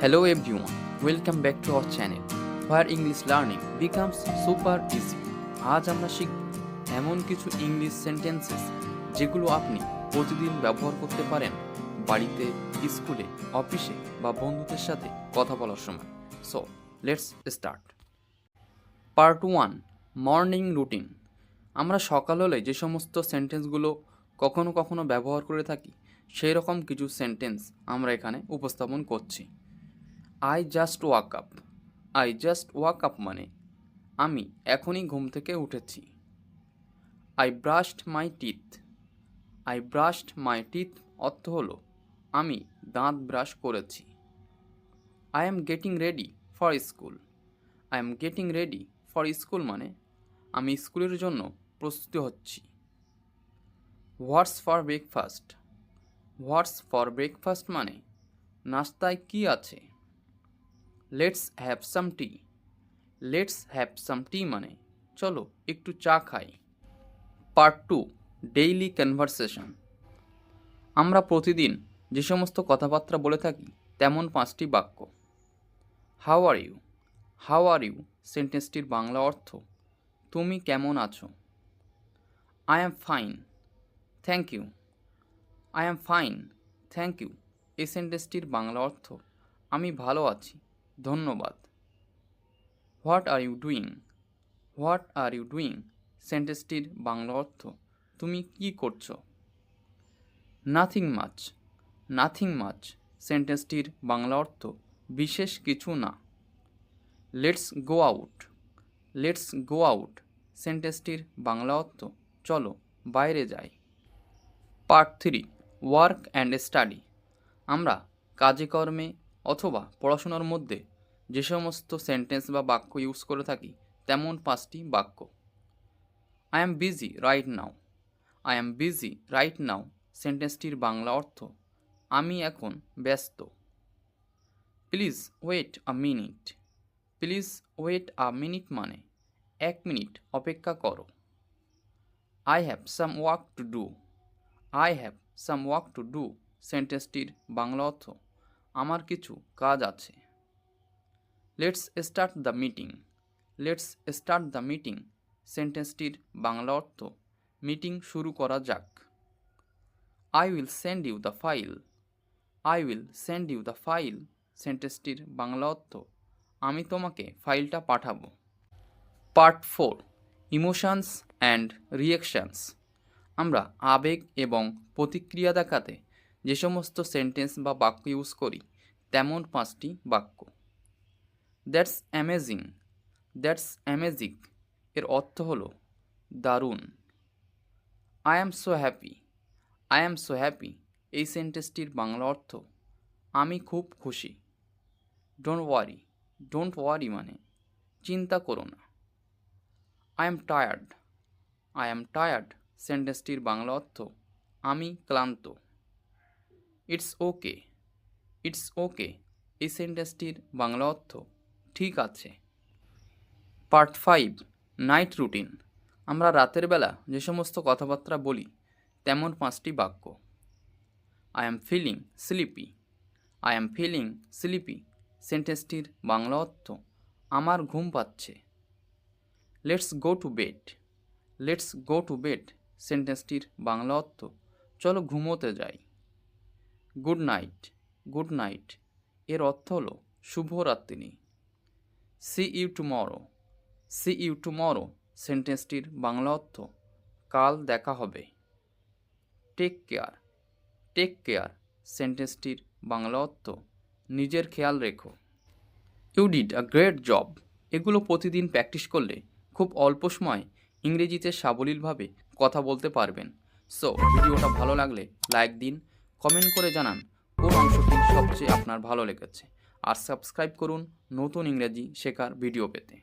Hello everyone, welcome back to our channel. Where English learning becomes super easy. আজ আমরা শিখব এমন কিছু ইংলিশ সেন্টেন্সেস যেগুলো আপনি প্রতিদিন ব্যবহার করতে পারেন বাড়িতে স্কুলে অফিসে বা বন্ধুদের সাথে কথা বলার সময়। So let's start part one morning routine আমরা সকাল হলে যে সমস্ত সেন্টেন্সগুলো কখনো কখনো ব্যবহার করে থাকি সেই রকম কিছু সেন্টেন্স আমরা এখানে উপস্থাপন করছি। I just woke up I just woke up মানে আমি এখনই ঘুম থেকে উঠেছি। I brushed my teeth I brushed my teeth অর্থ হলো আমি দাঁত ব্রাশ করেছি। I am getting ready for school I am getting ready for school মানে আমি স্কুলের জন্য প্রস্তুতি হচ্ছি। What's for breakfast what's for breakfast মানে নাস্তায় কি আছে? Let's have some tea let's have some tea মানে চলো একটু চা খাই। পার্ট টু ডেইলি কনভারসেশন আমরা প্রতিদিন যে সমস্ত কথাবার্তা বলে থাকি, তেমন পাঁচটি বাক্য। How are you how are you সেন্টেন্সটির Bangla অর্থ, তুমি কেমন আছো? I am fine thank you I am fine thank you এই সেন্টেন্সটির বাংলা অর্থ, আমি ভালো আছি। ধন্যবাদ। What are you doing what are you doing সেন্টেন্সটির Bangla অর্থ, তুমি কি করছ? নাথিং মাচ নাথিং মাচ সেন্টেন্সটির বাংলা অর্থ, বিশেষ কিছু না। Let's go out let's go out সেন্টেন্সটির Bangla অর্থ, চলো বাইরে যাই। Part three work and study আমরা কাজে কর্মে অথবা পড়াশোনার মধ্যে যে সমস্ত সেন্টেন্স বা বাক্য ইউজ করে থাকি, তেমন পাঁচটি বাক্য। I am busy right now I am busy right now সেন্টেন্সটির Bangla অর্থ, আমি এখন ব্যস্ত। Please wait a minute please wait a minute মানে এক মিনিট অপেক্ষা করো। I have some work to do I have some work to do সেন্টেন্সটির Bangla অর্থ। আমার কিছু কাজ আছে। Let's start the meeting let's start the meeting সেন্টেন্সটির Bangla অর্থ মিটিং শুরু করা যাক। I will send you the file I will send you the file সেন্টেন্সটির Bangla অর্থ, আমি তোমাকে ফাইলটা পাঠাবো। Part four emotions and reactions আমরা আবেগ এবং প্রতিক্রিয়া দেখাতে যে সমস্ত সেন্টেন্স বা বাক্য ইউজ করি, তেমন পাঁচটি বাক্য। দ্যাটস অ্যামেজিং দ্যাটস অ্যামেজিং এর অর্থ হলো দারুণ। I am so happy I am so happy এই সেন্টেন্সটির বাংলা অর্থ, আমি খুব খুশি। ডোন্ট ওয়ারি ডোন্ট ওয়ারি মানে চিন্তা করো না। I am tired I am tired সেন্টেন্সটির Bangla অর্থ, আমি ক্লান্ত। ইটস ওকে ইটস ওকে এই সেন্টেন্সটির বাংলা অর্থ ঠিক আছে? পার্ট ফাইভ নাইট রুটিন আমরা রাতের বেলা যে সমস্ত কথাবার্তা বলি, তেমন পাঁচটি বাক্য। I am feeling sleepy I am feeling sleepy সেন্টেন্সটির Bangla অর্থ, আমার ঘুম পাচ্ছে। Let's go to bed let's go to bed সেন্টেন্সটির Bangla অর্থ, চলো ঘুমোতে যাই। Good night good night. এর অর্থ হলো শুভরাত্রি see you tomorrow. See you tomorrow, সেন্টেন্সটির Bangla অর্থ, কাল দেখা হবে। Take care. টেক কেয়ার, সেন্টেন্সটির বাংলা অর্থ, নিজের খেয়াল রেখো। You did a great job. এগুলো প্রতিদিন প্র্যাকটিস করলে খুব অল্প সময় ইংরেজিতে সাবলীলভাবে কথা বলতে পারবেন। সো, ভিডিওটা ভালো লাগলে লাইক দিন কমেন্ট করে জানান কোন অংশটি সবচেয়ে আপনার ভালো লেগেছে। আর সাবস্ক্রাইব করুন নতুন ইংরেজি শেখার ভিডিও পেতে।